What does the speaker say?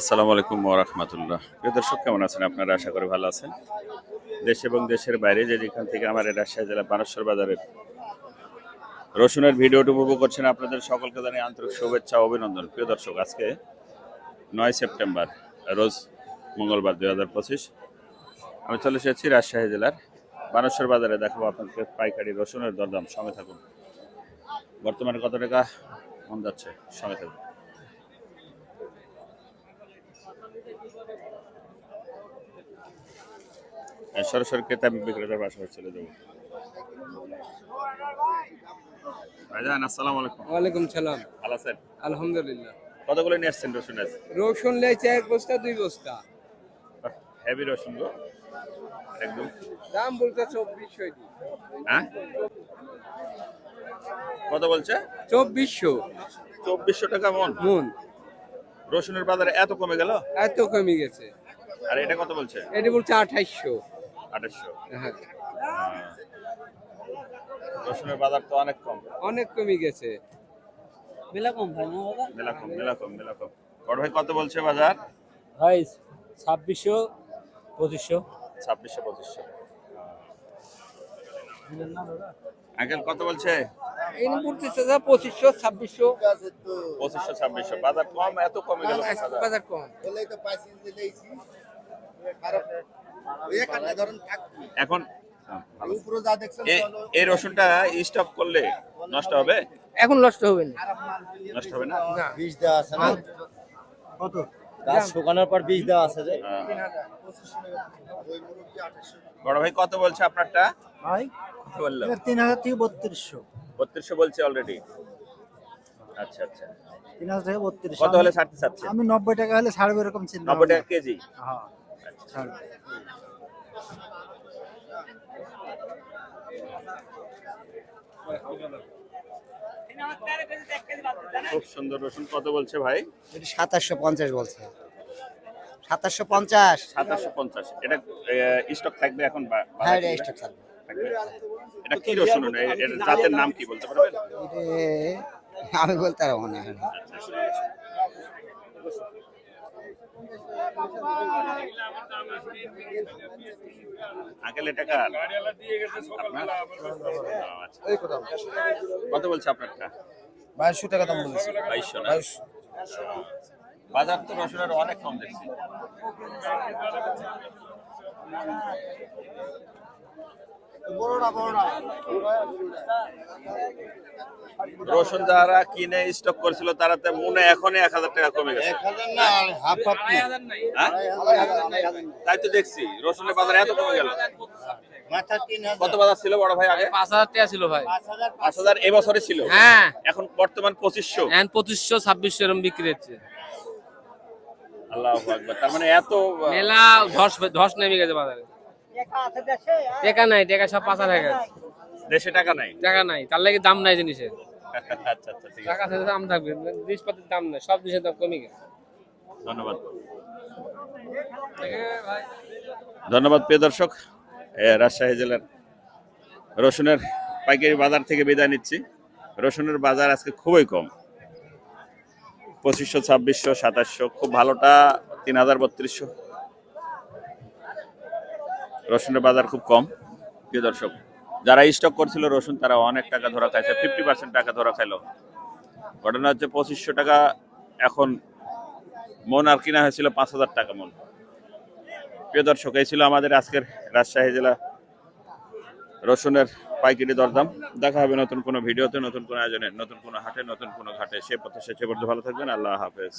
আসসালামু আলাইকুম ওরহমতুল্লাহ প্রিয় দর্শক, কেমন আছেন? আপনারা আশা করি ভালো আছেন। দেশ এবং দেশের বাইরে যে যেখান থেকে আমার রাজশাহী জেলা বানেশ্বর বাজারের রসুনের ভিডিওটি উপভোগ করছেন, আপনাদের সকলকে জানিয়ে আন্তরিক শুভেচ্ছা অভিনন্দন। প্রিয় দর্শক, আজকে নয় সেপ্টেম্বর, রোজ মঙ্গলবার দুই হাজার পঁচিশ। আমি চলে এসেছি রাজশাহী জেলার বানেশ্বর বাজারে। দেখাবো আপনাদের পাইকারি রসুনের দরদাম। সঙ্গে থাকুন। বর্তমানে কত টাকা? মন যাচ্ছে, সঙ্গে থাকুন আর সরাসরি ক্রেতা বিক্রেতার বাসায় চলে যাব ভাইজান আসসালামু আলাইকুম। ওয়ালাইকুম সালাম। ভালো আছেন? আলহামদুলিল্লাহ। কতগুলো নিয়ে আসছেন রসুন আজ? রসুন লেছে এক বস্তা দুই বস্তা। হেভি রসুন গো। একদম। দাম বলতে চব্বিশশো হ্যাঁ? কত বলছে? চব্বিশশো। চব্বিশশো টাকা মন। মন। রসুনের বাজার এত কমে গেল? এত কমে গেছে। আর এটা কত বলছে? এটি বলছে আঠাইশশো। আঠাশশো হ্যাঁ। রসুনের বাজার তো অনেক কম। অনেক কমে গেছে। মেলা কম ভাই মেলা কম মেলা কম মেলা কম। বড় ভাই কত বলছে বাজার? ভাই ছাব্বিশশো পঁচিশশো। ছাব্বিশশো পঁচিশশো। আঙ্কেল কত বলছে? পঁচিশশো ছাব্বিশশো। পঁচিশশো ছাব্বিশশো। বাজার কম এত কমে গেল বাজার। বাজার। কম। এখন এই রসুনটা স্টক করলে নষ্ট হবে? এখন নষ্ট হবে না। নষ্ট হবে না? না। বীজ দেওয়া আছে না? কত? গাছ শুকানোর পর বীজ দেওয়া আছে যে। বড় ভাই কত বলছে আপনারটা? ভাই? তিন হাজার থেকে বত্রিশশো। বত্রিশশো বলছে অলরেডি আচ্ছা আচ্ছা। তিন হাজার থেকে বত্রিশশো। কত হলে ছাড়তে চাচ্ছে আমি নব্বই টাকা হলে ছাড়বো এরকম চিন্তা নব্বই টাকা কেজি? হ্যাঁ ছাড়বো। খুব সুন্দর রসুন। কত বলছে ভাই? সাতাশশো পঞ্চাশ বলছে। সাতাশশো পঞ্চাশ। সাতাশশো পঞ্চাশ। এটা স্টক থাকবে এখন হ্যাঁ স্টক থাকবে? এটা কি রসুন এর জাতের নাম কি বলতে পারবেন? আমি বলতে পারব না আচ্ছা। কত বলছে আপনারটা? বাইশশো টাকা দাম বলেছে। বাইশশো না? বাজার তো রসুনের অনেক কম দেখছি। রসুন যারা কিনে স্টক করেছিল তারা তো মনে এখনই এক হাজার টাকা কমে গেছে। না হাফ হাফ হ্যাঁ? তাই তো দেখছি রসুনের বাজার এত কমে গেল। কত বাজার ছিল বড় ভাই আগে? পাঁচ হাজার টাকা ছিল ভাই। পাঁচ হাজার এবছরে ছিল? হ্যাঁ। এখন বর্তমান পঁচিশশো। পঁচিশশো ছাব্বিশশো এরকম বিক্রি হচ্ছে। আল্লাহ আকবার। তার মানে এত মেলা ধস ধস নেমে গেছে বাজারে। টাকা নাই টাকা সব পাচার হয়ে গেছে দেশে টাকা নাই? টাকা নাই তার লাগে দাম নাই জিনিসের আচ্ছা আচ্ছা ঠিক আছে। টাকা থাকলে দাম থাকবে জিনিসপাতির দাম নাই সব জিনিসের দাম কমে গেছে। ধন্যবাদ। ধন্যবাদ প্রিয় দর্শক। রাজশাহী জেলার রসুনের পাইকারি বাজার থেকে বিদায় নিচ্ছি। রসুনের বাজার আজকে খুবই কম। পঁচিশশো ছাব্বিশশো সাতাশশো খুব ভালোটা তিন হাজার বত্রিশশো। রসুনের বাজার খুব কম, প্রিয় দর্শক। যারা স্টক করছিল রসুন, তারা অনেক টাকা ধরা খাইছে ফিফটি পার্সেন্ট টাকা ধরা খাইলো। ঘটনা হচ্ছে পঁচিশশো টাকা এখন মন আর কিনা হয়েছিল পাঁচ হাজার টাকা মন। প্রিয় দর্শক, এই ছিল আমাদের আজকের রাজশাহী জেলা রসুনের পাইকারি দরদাম। দেখা হবে নতুন কোনো ভিডিওতে, নতুন কোনো আয়োজনে, নতুন কোনো হাটে, নতুন কোনো ঘাটে। সে পথে সে পর্যন্ত ভালো থাকবেন। আল্লাহ হাফেজ।